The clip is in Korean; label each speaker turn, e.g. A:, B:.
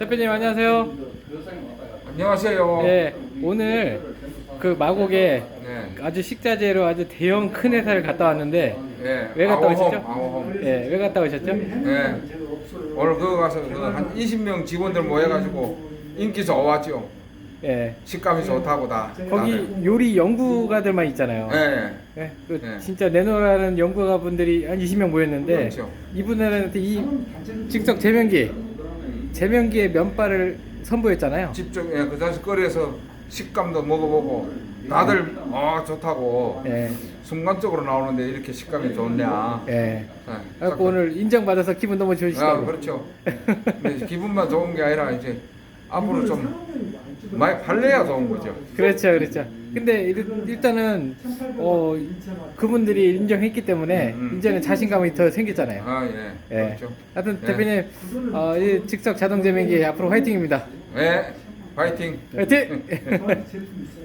A: 대표님 안녕하세요.
B: 안녕하세요.
A: 네, 오늘 그 마곡에
B: 네.
A: 아주 식자재로 아주 대형 큰 회사를 갔다 왔는데
B: 네.
A: 왜 갔다
B: 아오홈,
A: 오셨죠?
B: 아오홈.
A: 네, 왜 갔다 오셨죠?
B: 네. 오늘 그거 가서 그한 20명 직원들 모여가지고 인기 좋았죠.
A: 네,
B: 식감이 좋다고 다.
A: 거기
B: 다들.
A: 요리 연구가들만 있잖아요.
B: 네.
A: 네, 그
B: 네.
A: 진짜 내노라는 연구가 분들이 한 20명 모였는데
B: 그렇죠.
A: 이분들한테 이 즉석 제면기, 제면기의 면발을 선보였잖아요.
B: 직접 예, 그 자식 거리에서 식감도 먹어보고 다들 아 좋다고
A: 네,
B: 순간적으로 나오는데 이렇게 식감이 좋냐.
A: 네.
B: 네.
A: 그래갖고 오늘 인정받아서 기분 너무
B: 아
A: 좋으시다고.
B: 그렇죠. 근데 기분만 좋은 게 아니라 이제 앞으로 좀 많이 팔려야 좋은 거죠.
A: 그렇죠, 그렇죠. 근데 일- 일단은 어 그분들이 인정했기 때문에
B: 음, 음.
A: 이제는 자신감이 더 생겼잖아요.
B: 아 예.
A: 예.
B: 그렇죠.
A: 하여튼
B: 네.
A: 대표님 어, 이 즉석 자동 제면기 앞으로 화이팅입니다.
B: 네. 파이팅.
A: 화이팅!